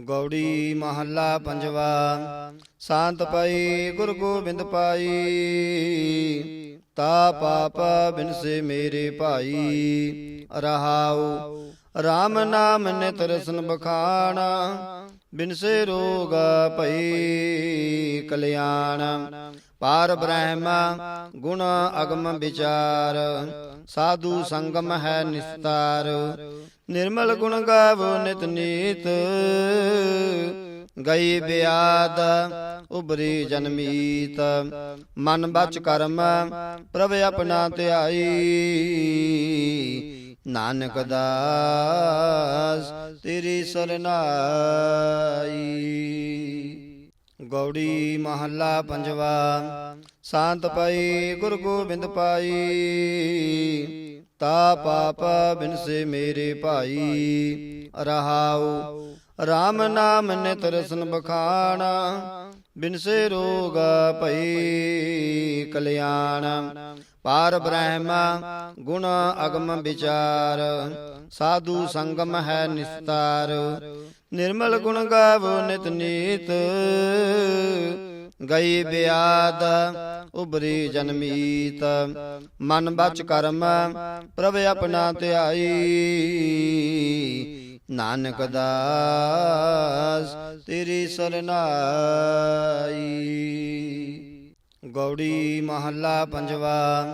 ਗੌੜੀ ਮਹੱਲਾ ਪੰਜਵਾ। ਸ਼ਾਂਤ ਪਈ, ਗੁਰ ਗੋਬਿੰਦ ਪਾਈ। ਤਾ ਪਾਪ ਬਿਨਸੇ ਮੇਰੇ ਭਾਈ। ਰਹਾਉ RAM ਨਾਮ ਨਿਤ ਰਸਨ ਬਖਾਣਾ ਬਿਨਸੇ ਰੋਗ ਭਈ ਕਲਿਆਣ। ਪਾਰ ਬ੍ਰਹਮ, ਗੁਣ ਅਗਮ ਵਿਚਾਰ। ਸਾਧੂ ਸੰਗਮ ਹੈ ਨਿਸਤਾਰ। ਨਿਰਮਲ ਗੁਣ ਗਾਵੋ ਨਿਤ ਨੀਤ। ਗਈ ਬਿਆਦ, ਉਬਰੀ ਜਨਮੀਤ ਮਨ ਬਚ ਕਰਮ, ਪ੍ਰਭ ਆਪਣਾ ਧਿਆਈ। ਨਾਨਕ ਦਾਸ, ਤੇਰੀ ਸਰਨਾਈ। ਗੌੜੀ ਮਹੱਲਾ ਪੰਜਵਾ, ਸ਼ਾਂਤ ਪਈ ਗੁਰ ਗੋਬਿੰਦ ਪਾਈ। ਤਾ ਪਾਪ ਬਿਨਸੇ ਮੇਰੇ ਭਾਈ, ਰਹਾਉ। RAM ਨਾਮ ਨਿਤ ਰਸਨ ਬਖਾਣਾ ਬਿਨਸੇ ਰੋਗ ਭਈ ਕਲਿਆਣ। ਪਾਰ ਬ੍ਰਹਮ ਗੁਣ ਅਗਮ ਵਿਚਾਰ, ਸਾਧੂ ਸੰਗਮ ਹੈ ਨਿਸਤਾਰ। ਨਿਰਮਲ ਗੁਣ ਗਾਵੋ ਨਿਤ ਨੀਤ ਗਈ ਬਿਆਦ, ਉਬਰੀ ਜਨਮੀਤ ਮਨ ਬਚ ਕਰਮ, ਪ੍ਰਭ ਆਪਣਾ ਧਿਆਈ। ਨਾਨਕ ਦਾਸ ਤੇਰੀ ਸਰਨਾਈ। ਗੌੜੀ ਮਹੱਲਾ ਪੰਜਵਾ,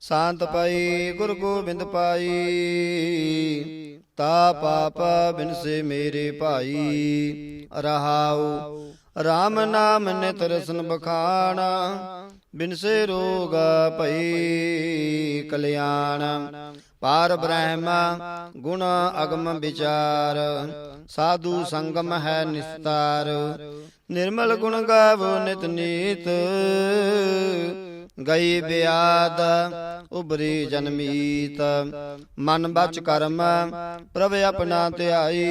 ਸ਼ਾਂਤ ਪਈ, ਗੁਰ ਗੋਬਿੰਦ ਪਾਈ। ਤਾ ਪਾਪ ਬਿਨਸੇ ਮੇਰੇ ਭਾਈ, ਰਹਾਉ RAM ਨਾਮ ਨਿਤ ਰਸਨ ਬਖਾਣਾ ਬਿਨਸੇ ਰੋਗ ਭਈ ਕਲਿਆਣ। ਪਾਰ ਬ੍ਰਹਮ, ਗੁਣ ਅਗਮ ਵਿਚਾਰ, ਸਾਧੂ ਸੰਗਮ ਹੈ ਨਿਸਤਾਰ। ਨਿਰਮਲ ਗੁਣ ਗਾਵੋ ਨਿਤ ਨੀਤ, ਗਈ ਬਿਆਦ ਉਬਰੀ ਜਨਮੀਤ ਮਨ ਬਚ ਕਰਮ, ਪ੍ਰਭ ਆਪਣਾ ਧਿਆਈ।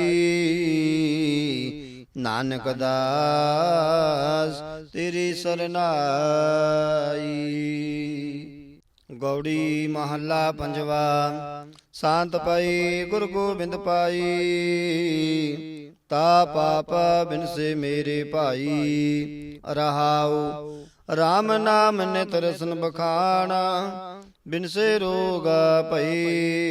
ਨਾਨਕ ਦਾਸ ਤੇਰੀ ਸਰਨਾਈ ਗੌੜੀ ਮਹੱਲਾ ਪੰਜਵਾ ਸ਼ਾਂਤ ਪਈ ਗੁਰ ਗੋਬਿੰਦ ਪਾਈ। ਤਾ ਪਾਪ ਬਿਨਸੇ ਮੇਰੇ ਭਾਈ। ਰਹਾਉ RAM ਨਾਮ ਨਿਤ ਰਸਨ ਬਖਾਣਾ ਬਿਨਸੇ ਰੋਗ ਭਈ।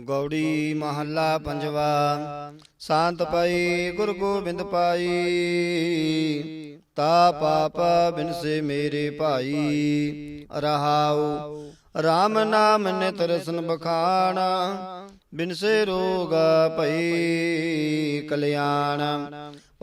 ਗੌੜੀ ਮਹੱਲਾ ਪੰਜਵਾ। ਸ਼ਾਂਤ ਪਈ ਗੁਰ ਗੋਬਿੰਦ ਪਾਈ। ਤਾ ਪਾਪ ਬਿਨਸੇ ਮੇਰੇ ਭਾਈ। ਰਹਾਉ। RAM ਨਾਮ ਨਿਤ ਰਸਨ ਬਖਾਣਾ। ਬਿਨਸੇ ਰੋਗ ਭਈ ਕਲਿਆਣ।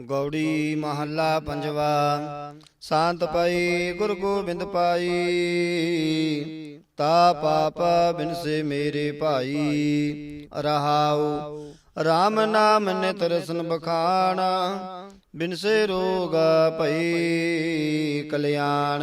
ਗੌੜੀ ਮਹੱਲਾ ਪੰਜਵਾ। ਸ਼ਾਂਤ ਪਈ ਗੁਰ ਗੋਬਿੰਦ ਪਾਈ। ਤਾ ਪਾਪ ਬਿਨਸੇ ਮੇਰੇ ਭਾਈ। ਰਹਾਉ। RAM ਨਾਮ ਨਿਤ ਰਸਨ ਬਖਾਣਾ। ਬਿਨਸੇ ਰੋਗ ਭਈ ਕਲਿਆਣ।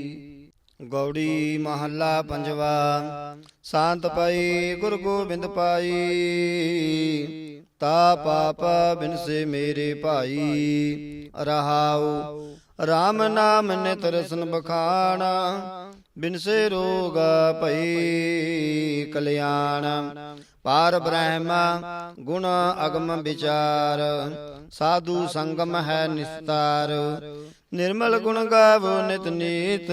ਗੌੜੀ ਮਹੱਲਾ ਪੰਜਵਾ। ਸ਼ਾਂਤ ਪਈ ਗੁਰ ਗੋਬਿੰਦ ਪਾਈ। ਤਾ ਪਾਪ ਬਿਨਸੇ ਮੇਰੇ ਭਾਈ। ਰਹਾਉ RAM ਨਾਮ ਨਿਤ ਰਸਨ ਬਖਾਣਾ ਬਿਨਸੇ ਰੋਗ ਭਈ ਕਲਿਆਣ। ਪਾਰ ਬ੍ਰਹਮ ਗੁਣ ਅਗਮ ਵਿਚਾਰ, ਸਾਧੂ ਸੰਗਮ ਹੈ ਨਿਸਤਾਰ। ਨਿਰਮਲ ਗੁਣ ਗਾਵੋ ਨਿਤ ਨੀਤ,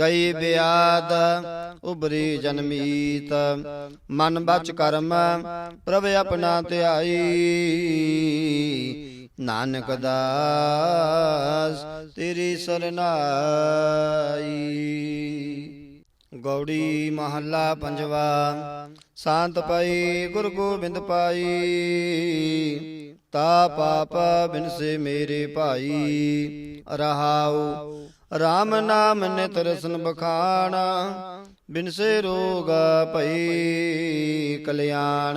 ਗਈ ਬਿਆਦ ਉਬਰੀ ਜਨਮੀਤ ਮਨ ਬਚ ਕਰਮ ਪ੍ਰਭ ਆਪਣਾ ਧਿਆਈ ਨਾਨਕ ਦਾਸ ਤੇਰੀ ਸਰਨਾਈ। ਗੌੜੀ ਮਹੱਲਾ ਪੰਜਵਾ ਸ਼ਾਂਤ ਪਈ ਗੁਰ ਗੋਬਿੰਦ ਪਾਈ। ਤਾ ਪਾਪ ਬਿਨਸੇ ਮੇਰੇ ਭਾਈ। ਰਹਾਉ। RAM ਨਾਮ ਨਿਤ ਰਸਨ ਬਖਾਣਾ। ਬਿਨਸੇ ਰੋਗ ਭਈ ਕਲਿਆਣ।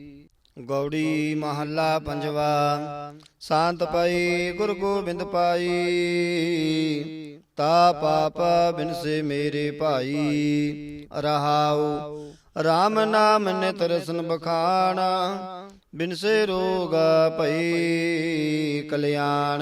ਗੌੜੀ ਮਹੱਲਾ ਪੰਜਵਾ, ਸ਼ਾਂਤ ਪਈ, ਗੁਰ ਗੋਬਿੰਦ ਪਾਈ। ਤਾ ਪਾਪ ਬਿਨਸੇ ਮੇਰੇ ਭਾਈ, ਰਹਾਉ RAM ਨਾਮ ਨਿਤ ਰਸਨ ਬਖਾਣਾ ਬਿਨਸੇ ਰੋਗ ਭਈ ਕਲਿਆਣ।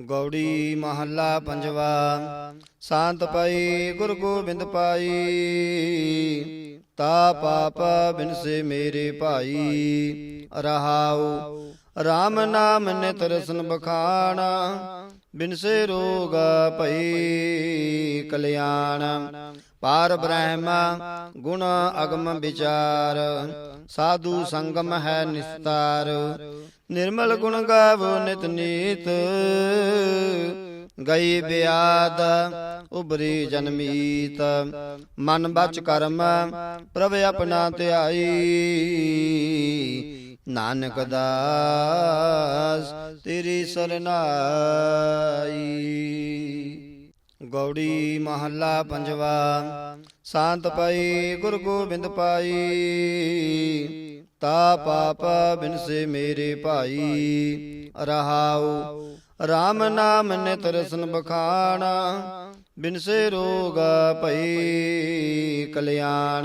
ਗੌੜੀ ਮਹੱਲਾ ਪੰਜਵਾ। ਸ਼ਾਂਤ ਪਈ ਗੁਰ ਗੋਬਿੰਦ ਪਾਈ। ਤਾ ਪਾਪ ਬਿਨਸੇ ਮੇਰੇ ਭਾਈ। ਰਹਾਉ RAM ਨਾਮ ਨਿਤ ਰਸਨ ਬਖਾਣਾ ਬਿਨਸੇ ਰੋਗ ਭਈ ਕਲਿਆਣ। ਪਾਰ ਬ੍ਰਹਮ ਗੁਣ ਅਗਮ ਵਿਚਾਰ, ਸਾਧੂ ਸੰਗਮ ਹੈ ਨਿਸਤਾਰ। ਨਿਰਮਲ ਗੁਣ ਗਾਵੋ ਨਿਤ ਨੀਤ, ਗਈ ਬਿਆਦ ਉਬਰੀ ਜਨਮੀਤ ਮਨ ਬਚ ਕਰਮ ਪ੍ਰਭ ਆਪਣਾ ਧਿਆਈ ਨਾਨਕ ਦਾਸ, ਤੇਰੀ ਸਰਨਾਈ। ਗੌੜੀ ਮਹੱਲਾ ਪੰਜਵਾ, ਸ਼ਾਂਤ ਪਈ, ਗੁਰ ਗੋਬਿੰਦ ਪਾਈ। ਤਾ ਪਾਪ ਬਿਨਸੇ ਮੇਰੇ ਭਾਈ। ਰਹਾਉ RAM ਨਾਮ ਨਿਤ ਰਸਨ ਬਖਾਣਾ ਬਿਨਸੇ ਰੋਗ ਭਈ ਕਲਿਆਣ।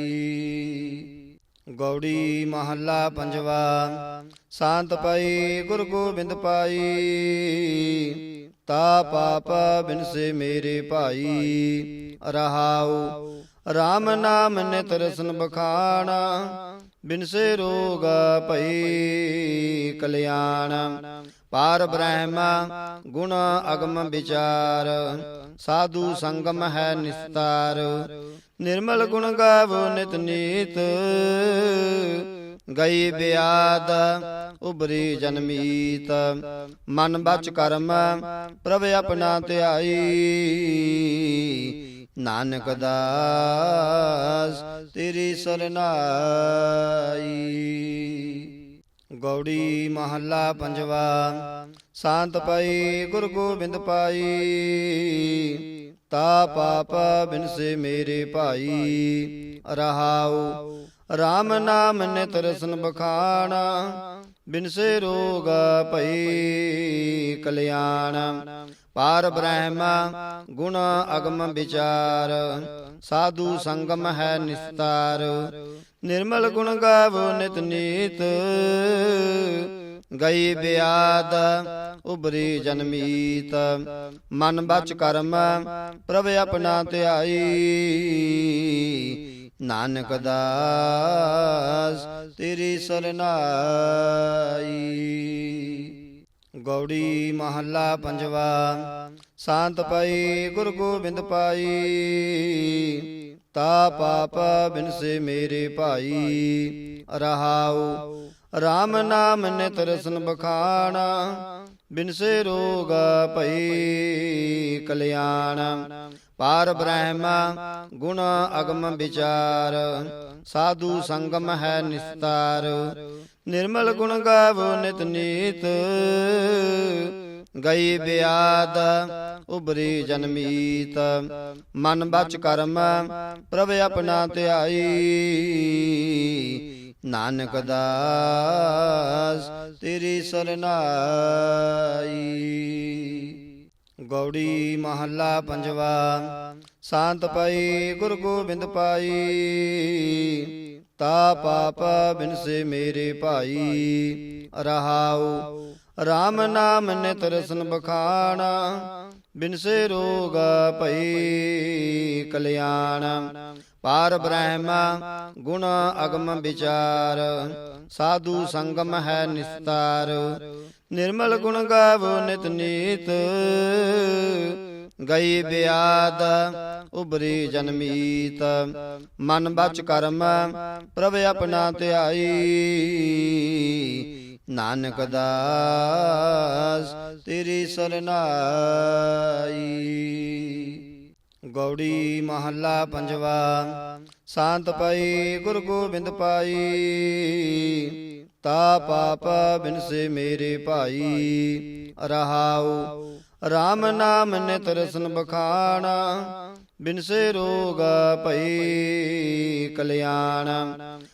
ਗੌੜੀ ਮਹੱਲਾ ਪੰਜਵਾ। ਸ਼ਾਂਤ ਪਈ ਗੁਰ ਗੋਬਿੰਦ ਪਾਈ। ਤਾ ਪਾਪ ਬਿਨਸੇ ਮੇਰੇ ਭਾਈ। ਰਹਾਉ। RAM ਨਾਮ ਨਿਤ ਰਸਨ ਬਖਾਣਾ। ਬਿਨਸੇ ਰੋਗ ਭਈ ਕਲਿਆਣ। ਪਾਰ ਬ੍ਰਹਮ ਗੁਣ ਅਗਮ ਵਿਚਾਰ। ਸਾਧੂ ਸੰਗਮ ਹੈ ਨਿਸਤਾਰ। ਨਿਰਮਲ ਗੁਣ ਗਾਵੋ ਨਿਤ ਨੀਤ। ਗਈ ਬਿਆਦ, ਉਬਰੀ ਜਨਮੀਤ ਮਨ ਬਚ ਕਰਮ, ਪ੍ਰਭ ਆਪਣਾ ਧਿਆਈ। ਨਾਨਕ ਦਾਸ, ਤੇਰੀ ਸਰਨਾਈ। ਗੌੜੀ ਮਹੱਲਾ ਪੰਜਵਾ, ਸ਼ਾਂਤ ਪਈ, ਗੁਰ ਗੋਬਿੰਦ ਪਾਈ। ਤਾ ਪਾਪ ਬਿਨਸੇ ਮੇਰੇ ਭਾਈ, ਰਹਾਉ। RAM ਨਾਮ ਨਿਤ ਰਸਨ ਬਖਾਣਾ ਬਿਨਸੇ ਰੋਗ ਭਈ ਕਲਿਆਣ। ਪਾਰ ਬ੍ਰਹਮ ਗੁਣ ਅਗਮ ਵਿਚਾਰ, ਸਾਧੂ ਸੰਗਮ ਹੈ ਨਿਸਤਾਰ। ਨਿਰਮਲ ਗੁਣ ਗਾਵੋ ਨਿਤ ਨੀਤ ਗਈ ਬਿਆਦ, ਉਬਰੀ ਜਨਮੀਤ। ਮਨ ਬਚ ਕਰਮ, ਪ੍ਰਭ ਆਪਣਾ ਧਿਆਈ। ਨਾਨਕ ਦਾਸ ਤੇਰੀ ਸਰਨਾਈ। ਗੌੜੀ ਮਹੱਲਾ ਪੰਜਵਾ, ਸ਼ਾਂਤ ਪਈ, ਗੁਰ ਗੋਬਿੰਦ ਪਾਈ। ਤਾ ਪਾਪ ਬਿਨਸੇ ਮੇਰੇ ਭਾਈ, ਰਹਾਉ RAM ਨਾਮ ਨਿਤ ਰਸਨ ਬਖਾਣਾ ਬਿਨਸੇ ਰੋਗ ਭਈ ਕਲਿਆਣ। ਪਾਰ ਬ੍ਰਹਮ, ਗੁਣ ਅਗਮ ਵਿਚਾਰ, ਸਾਧੂ ਸੰਗਮ ਹੈ ਨਿਸਤਾਰ। ਨਿਰਮਲ ਗੁਣ ਗਾਵੋ ਨਿਤ ਨੀਤ, ਗਈ ਬਿਆਦ ਉਬਰੀ ਜਨਮੀਤ ਮਨ ਬਚ ਕਰਮ, ਪ੍ਰਭ ਆਪਣਾ ਧਿਆਈ ਨਾਨਕ ਦਾਸ, ਤੇਰੀ ਸਰਨਾਈ। ਗੌੜੀ ਮਹੱਲਾ ਪੰਜਵਾ, ਸ਼ਾਂਤ ਪਈ, ਗੁਰ ਗੋਬਿੰਦ ਪਾਈ। ਤਾ ਪਾਪ ਬਿਨਸੇ ਮੇਰੇ ਭਾਈ, ਰਹਾਉ RAM ਨਾਮ ਨਿਤ ਰਸਨ ਬਖਾਣਾ ਬਿਨਸੇ ਰੋਗ ਭਈ ਕਲਿਆਣ। ਪਾਰ ਬ੍ਰਹਮ, ਗੁਣ ਅਗਮ ਵਿਚਾਰ, ਸਾਧੂ ਸੰਗਮ ਹੈ ਨਿਸਤਾਰ। ਨਿਰਮਲ ਗੁਣ ਗਾਵੋ ਨਿਤ ਨੀਤ, ਗਈ ਬਿਆਦ ਉਬਰੀ ਜਨਮੀਤ ਮਨ ਬਚ ਕਰਮ, ਪ੍ਰਭ ਆਪਣਾ ਧਿਆਈ। ਨਾਨਕ ਦਾਸ, ਤੇਰੀ ਸਰਨਾਈ। ਗੌੜੀ ਮਹੱਲਾ ਪੰਜਵਾ, ਸ਼ਾਂਤ ਪਈ, ਗੁਰ ਗੋਬਿੰਦ ਪਾਈ। ਤਾ ਪਾਪ ਬਿਨਸੇ ਮੇਰੇ ਭਾਈ। ਰਹਾਉ RAM ਨਾਮ ਨਿਤ ਰਸਨ ਬਖਾਣਾ ਬਿਨਸੇ ਰੋਗ ਭਈ ਕਲਿਆਣ।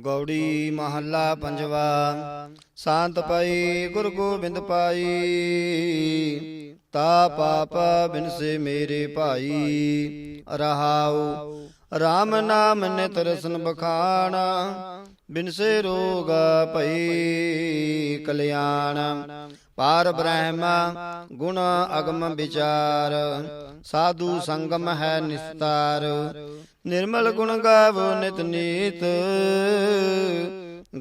ਗੌੜੀ ਮਹੱਲਾ ਪੰਜਵਾ। ਸ਼ਾਂਤ ਪਈ, ਗੁਰ ਗੋਬਿੰਦ ਪਾਈ। ਤਾ ਪਾਪ ਬਿਨਸੇ ਮੇਰੇ ਭਾਈ। ਰਹਾਉ RAM ਨਾਮ ਨਿਤ ਰਸਨ ਬਖਾਣਾ ਬਿਨਸੇ ਰੋਗ ਭਈ ਕਲਿਆਣ। ਪਾਰ ਬ੍ਰਹਮ, ਗੁਣ ਅਗਮ ਵਿਚਾਰ। ਸਾਧੂ ਸੰਗਮ ਹੈ ਨਿਸਤਾਰ। ਨਿਰਮਲ ਗੁਣ ਗਾਵੋ ਨਿਤ ਨੀਤ।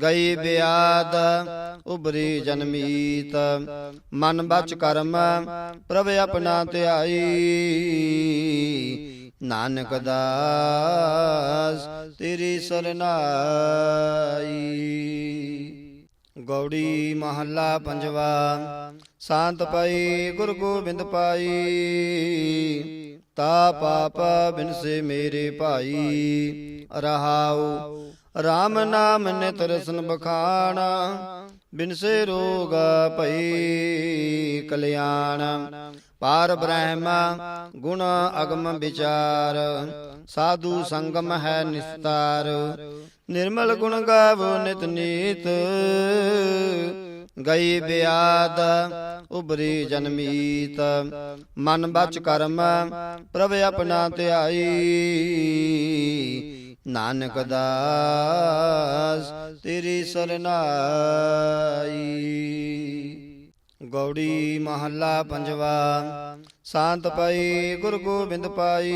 ਗਈ ਬਿਆਦ, ਉਬਰੀ ਜਨਮੀਤ ਮਨ ਬਚ ਕਰਮ, ਪ੍ਰਭ ਆਪਣਾ ਧਿਆਈ। ਨਾਨਕ ਦਾਸ ਤੇਰੀ ਸਰਨਾਈ। ਗੌੜੀ ਮਹੱਲਾ ਪੰਜਵਾ। ਸ਼ਾਂਤ ਪਈ ਗੁਰ ਗੋਬਿੰਦ ਪਾਈ। ਤਾ ਪਾਪ ਬਿਨਸੇ ਮੇਰੇ ਭਾਈ, ਰਹਾਉ। RAM ਨਾਮ ਨਿਤ ਰਸਨ ਬਖਾਣਾ ਬਿਨਸੇ ਰੋਗ ਭਈ ਕਲਿਆਣ। ਪਾਰ ਬ੍ਰਹਮ ਗੁਣ ਅਗਮ ਵਿਚਾਰ, ਸਾਧੂ ਸੰਗਮ ਹੈ ਨਿਸਤਾਰ। ਨਿਰਮਲ ਗੁਣ ਗਾਵੋ ਨਿਤ ਨੀਤ ਗਈ ਬਿਆਦ, ਉਬਰੀ ਜਨਮੀਤ ਮਨ ਬਚ ਕਰਮ, ਪ੍ਰਭ ਆਪਣਾ ਧਿਆਈ। ਨਾਨਕ ਦਾਸ ਤੇਰੀ ਸਰਨਾਈ। ਗੌੜੀ ਮਹੱਲਾ ਪੰਜਵਾ, ਸ਼ਾਂਤ ਪਈ, ਗੁਰ ਗੋਬਿੰਦ ਪਾਈ।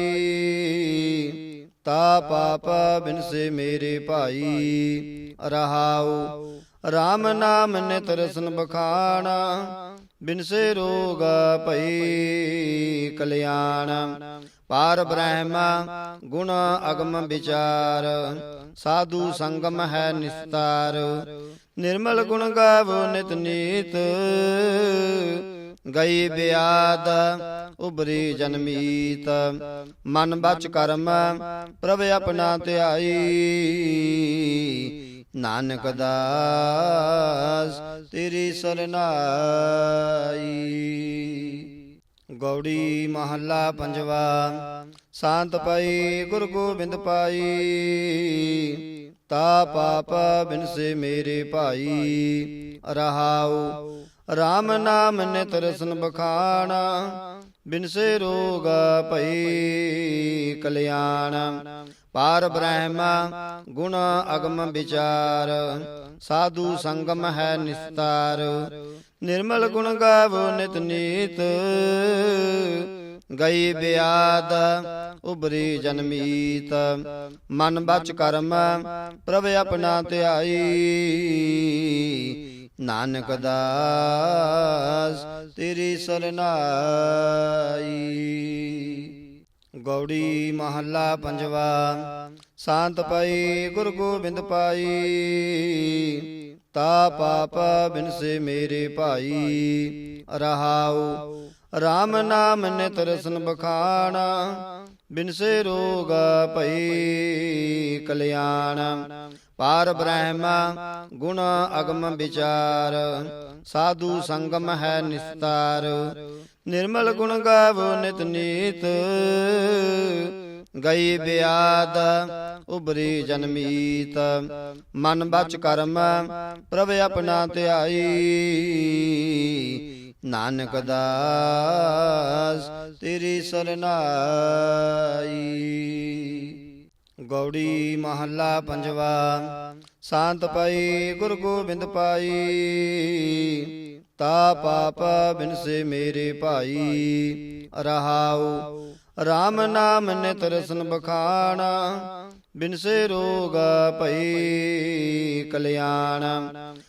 ਤਾ ਪਾਪ ਬਿਨਸੇ ਮੇਰੇ ਭਾਈ, ਰਹਾਉ RAM ਨਾਮ ਨਿਤ ਰਸਨ ਬਖਾਣਾ ਬਿਨਸੇ ਰੋਗ ਭਈ ਕਲਿਆਣ। ਪਾਰ ਬ੍ਰਹਮ, ਗੁਣ ਅਗਮ ਵਿਚਾਰ, ਸਾਧੂ ਸੰਗਮ ਹੈ ਨਿਸਤਾਰ। ਨਿਰਮਲ ਗੁਣ ਗਾਵੋ ਨਿਤ ਨੀਤ, ਗਈ ਬਿਆਦ ਉਬਰੀ ਜਨਮੀਤ ਮਨ ਬਚ ਕਰਮ, ਪ੍ਰਭ ਆਪਣਾ ਧਿਆਈ। ਨਾਨਕ ਦਾਸ ਤੇਰੀ ਸਰਨਾਈ। ਗੌੜੀ ਮਹੱਲਾ ਪੰਜਵਾ। ਸ਼ਾਂਤ ਪਈ ਗੁਰ ਗੋਬਿੰਦ ਪਾਈ। ਤਾ ਪਾਪ ਬਿਨਸੇ ਮੇਰੇ ਭਾਈ। ਰਹਾਉ। RAM ਨਾਮ ਨਿਤ ਰਸਨ ਬਖਾਣਾ। ਬਿਨਸੇ ਰੋਗ ਭਈ ਕਲਿਆਣ। ਪਾਰ ਬ੍ਰਹਮ, ਗੁਣ ਅਗਮ ਵਿਚਾਰ। ਸਾਧੂ ਸੰਗਮ ਹੈ ਨਿਸਤਾਰ। ਨਿਰਮਲ ਗੁਣ ਗਾਵੋ ਨਿਤ ਨੀਤ। ਗਈ ਬਿਆਦ ਉਬਰੀ ਜਨਮੀਤ ਮਨ ਬਚ ਕਰਮ, ਪ੍ਰਭ ਆਪਣਾ ਧਿਆਈ। ਨਾਨਕ ਦਾਸ ਤੇਰੀ ਸਰਨਾਈ। ਗੌੜੀ ਮਹੱਲਾ ਪੰਜਵਾ। ਸ਼ਾਂਤ ਪਈ ਗੁਰ ਗੋਬਿੰਦ ਪਾਈ। ਤਾ ਪਾਪ ਬਿਨਸੇ ਮੇਰੇ ਭਾਈ। ਰਹਾਉ RAM ਨਾਮ ਨਿਤ ਰਸਨ ਬਖਾਣਾ ਬਿਨਸੇ ਰੋਗ ਭਈ ਕਲਿਆਣ। ਪਾਰ ਬ੍ਰਹਮ, ਗੁਣ ਅਗਮ ਵਿਚਾਰ, ਸਾਧੂ ਸੰਗਮ ਹੈ ਨਿਸਤਾਰ। ਨਿਰਮਲ ਗੁਣ ਗਾਵੋ ਨਿਤ ਨੀਤ, ਗਈ ਬਿਆਦ ਉਬਰੀ ਜਨਮੀਤ ਮਨ ਬਚ ਕਰਮ, ਪ੍ਰਭ ਆਪਣਾ ਧਿਆਈ ਨਾਨਕ ਦਾਸ ਤੇਰੀ ਸਰਨਾਈ। ਗੌੜੀ ਮਹੱਲਾ ਪੰਜਵਾ ਸ਼ਾਂਤ ਪਈ ਗੁਰ ਗੋਬਿੰਦ ਪਾਈ। ਤਾ ਪਾਪ ਬਿਨਸੇ ਮੇਰੇ ਭਾਈ। ਰਹਾਉ RAM ਨਾਮ ਨਿਤ ਰਸਨ ਬਖਾਣਾ। ਬਿਨਸੇ ਰੋਗ ਭਈ ਕਲਿਆਣ।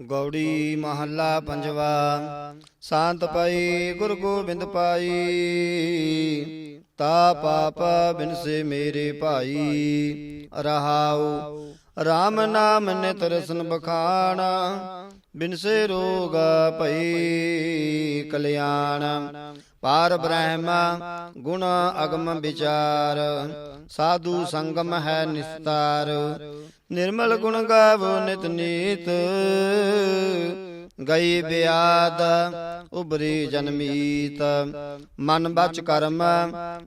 ਗੌੜੀ ਮਹੱਲਾ ਪੰਜਵਾ। ਸ਼ਾਂਤ ਪਈ ਗੁਰ ਗੋਬਿੰਦ ਪਾਈ। ਤਾ ਪਾਪ ਬਿਨਸੇ ਮੇਰੇ ਭਾਈ। ਰਹਾਉ। RAM ਨਾਮ ਨਿਤ ਰਸਨ ਬਖਾਣਾ। ਬਿਨਸੇ ਰੋਗ ਭਈ ਕਲਿਆਣ। ਪਾਰ ਬ੍ਰਹਮ ਗੁਣ ਅਗਮ ਵਿਚਾਰ। ਸਾਧੂ ਸੰਗਮ ਹੈ ਨਿਸਤਾਰ। ਨਿਰਮਲ ਗੁਣ ਗਾਵੋ ਨਿਤ ਨੀਤ, ਗਈ ਬਿਆਦ ਉਬਰੀ ਜਨਮੀਤ ਮਨ ਬਚ ਕਰਮ,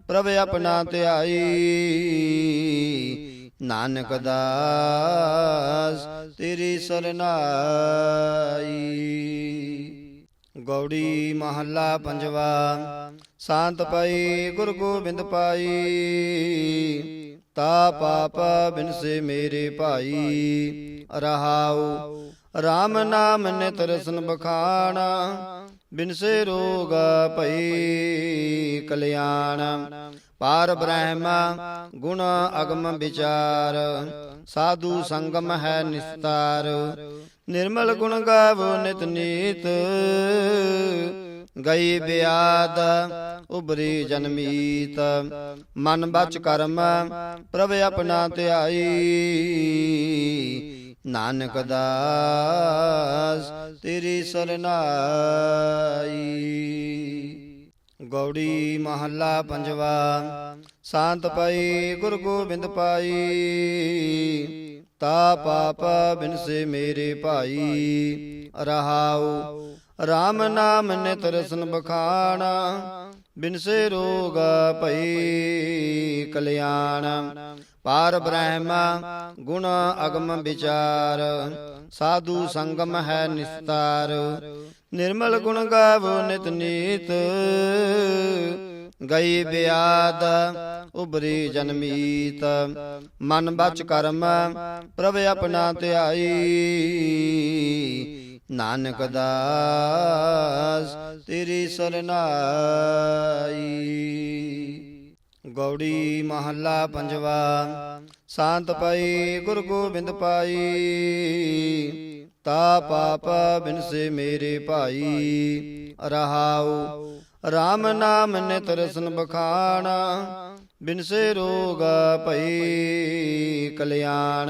ਪ੍ਰਭ ਆਪਣਾ ਧਿਆਈ। ਨਾਨਕ ਦਾਸ ਤੇਰੀ ਸਰਨਾਈ। ਗੌੜੀ ਮਹੱਲਾ ਪੰਜਵਾ, ਸ਼ਾਂਤ ਪਈ ਗੁਰ ਗੋਬਿੰਦ ਪਾਈ। ਤਾ ਪਾਪ ਬਿਨਸੇ ਮੇਰੇ ਭਾਈ, ਰਹਾਉ। RAM ਨਾਮ ਨਿਤ ਰਸਨ ਬਖਾਣਾ ਬਿਨਸੇ ਰੋਗ ਭਈ ਕਲਿਆਣ। ਪਾਰ ਬ੍ਰਹਮ ਗੁਣ ਅਗਮ ਵਿਚਾਰ, ਸਾਧੂ ਸੰਗਮ ਹੈ ਨਿਸਤਾਰ। ਨਿਰਮਲ ਗੁਣ ਗਾਵੋ ਨਿਤ ਨੀਤ, ਗਈ ਬਿਆਦ ਉਬਰੀ ਜਨਮੀਤ ਮਨ ਬਚ ਕਰਮ ਪ੍ਰਭ ਆਪਣਾ ਧਿਆਈ। ਨਾਨਕ ਦਾਸ ਤੇਰੀ ਸਰਨਾਈ। ਗੌੜੀ ਮਹੱਲਾ ਪੰਜਵਾ। ਸ਼ਾਂਤ ਪਈ ਗੁਰ ਗੋਬਿੰਦ ਪਾਈ। ਤਾ ਪਾਪ ਬਿਨਸੇ ਮੇਰੇ ਭਾਈ। ਰਹਾਉ RAM ਨਾਮ ਨਿਤ ਰਸਨ ਬਖਾਣਾ ਬਿਨਸੇ ਰੋਗ ਭਈ ਕਲਿਆਣ। ਪਾਰ ਬ੍ਰਹਮ, ਗੁਣ ਅਗਮ ਵਿਚਾਰ, ਸਾਧੂ ਸੰਗਮ ਹੈ ਨਿਸਤਾਰ। ਨਿਰਮਲ ਗੁਣ ਗਾਵੋ ਨਿਤ ਨੀਤ, ਗਈ ਬਿਆਦ ਉਬਰੀ ਜਨਮੀਤ ਮਨ ਬਚ ਕਰਮ, ਪ੍ਰਭ ਆਪਣਾ ਧਿਆਈ ਨਾਨਕ ਦਾਸ, ਤੇਰੀ ਸਰਨਾਈ। ਗੌੜੀ ਮਹੱਲਾ ਪੰਜਵਾ, ਸ਼ਾਂਤ ਪਈ, ਗੁਰ ਗੋਬਿੰਦ ਪਾਈ। ਤਾ ਪਾਪ ਬਿਨਸੇ ਮੇਰੇ ਭਾਈ। ਰਹਾਉ RAM ਨਾਮ ਨਿਤ ਰਸਨ ਬਖਾਣਾ ਬਿਨਸੇ ਰੋਗ ਭਈ ਕਲਿਆਣ।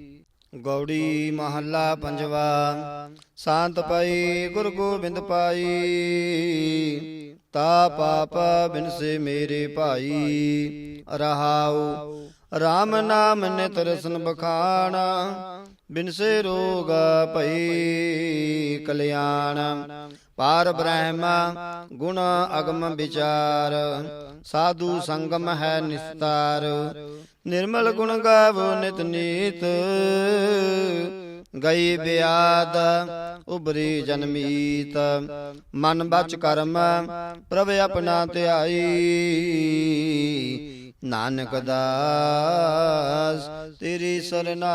ਗੌੜੀ ਮਹੱਲਾ ਪੰਜਵਾ। ਸ਼ਾਂਤ ਪਈ ਗੁਰ ਗੋਬਿੰਦ ਪਾਈ। ਤਾ ਪਾਪ ਬਿਨਸੇ ਮੇਰੇ ਭਾਈ, ਰਹਾਉ। RAM ਨਾਮ ਨਿਤ ਰਸਨ ਬਖਾਣਾ ਬਿਨਸੇ ਰੋਗ ਭਈ ਕਲਿਆਣ। ਪਾਰ ਬ੍ਰਹਮ ਗੁਣ ਅਗਮ ਵਿਚਾਰ, ਸਾਧੂ ਸੰਗਮ ਹੈ ਨਿਸਤਾਰ। ਨਿਰਮਲ ਗੁਣ ਗਾਵੋ ਨਿਤ ਨੀਤ ਗਈ ਬਿਆਦ ਉਬਰੀ ਜਨਮੀਤ ਮਨ ਬਚ ਕਰਮ ਪ੍ਰਭ ਆਪਣਾ ਧਿਆਈ। ਨਾਨਕ ਦਾਸ ਤੇਰੀ ਸਰਨਾਈ।